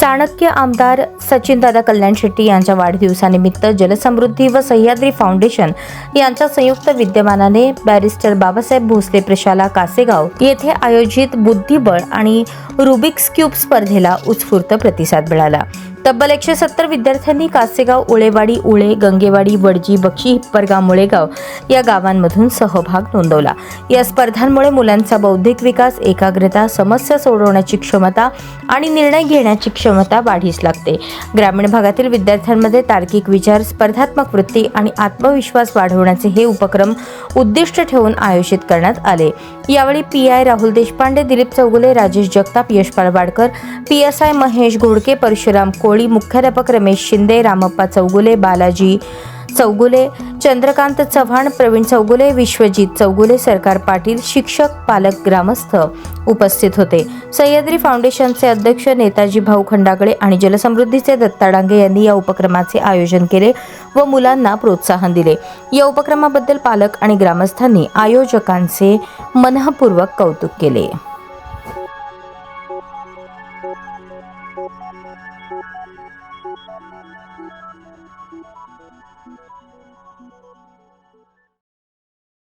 चाणक्य आमदार सचिनदादा कल्याण शेट्टी यांच्या वाढदिवसानिमित्त जलसमृद्धी व सह्याद्री फाउंडेशन यांच्या संयुक्त विद्यमानाने बॅरिस्टर बाबासाहेब भोसले प्रशाला कासेगाव येथे आयोजित बुद्धिबळ आणि रुबिक्स क्यूब स्पर्धेला उत्स्फूर्त प्रतिसाद मिळाला. तब्बल एकशे सत्तर विद्यार्थ्यांनी कासेगाव उळेवाडी उळे गंगेवाडी वडजी बक्षी हिप्परगाव मुळेगाव या गावांमधून सहभाग नोंदवला. या स्पर्धांमुळे मुलांचा बौद्धिक विकास एकाग्रता समस्या सोडवण्याची क्षमता आणि निर्णय घेण्याची क्षमता वाढीस लागते. ग्रामीण भागातील विद्यार्थ्यांमध्ये तार्किक विचार स्पर्धात्मक वृत्ती आणि आत्मविश्वास वाढवण्याचे हे उपक्रम उद्दिष्ट ठेवून आयोजित करण्यात आले. यावेळी P I Rahul Deshpande Dilip Chougule Rajesh Jagtap Yashpal Wadkar P S I Mahesh Ghodke Parshuram Koli मुख्याध्यापक रमेश शिंदे रामप्पा चौगुले बालाजी चौगुले चंद्रकांत चव्हाण प्रवीण चौगुले विश्वजित चौगुले सरकार पाटील शिक्षक पालक ग्रामस्थ उपस्थित होते. सह्याद्री फाउंडेशनचे अध्यक्ष नेताजी भाऊ खंडागळे आणि जलसमृद्धीचे दत्ता डांगे यांनी या उपक्रमाचे आयोजन केले व मुलांना प्रोत्साहन दिले. या उपक्रमाबद्दल पालक आणि ग्रामस्थांनी आयोजकांचे मनःपूर्वक कौतुक केले. Thank you.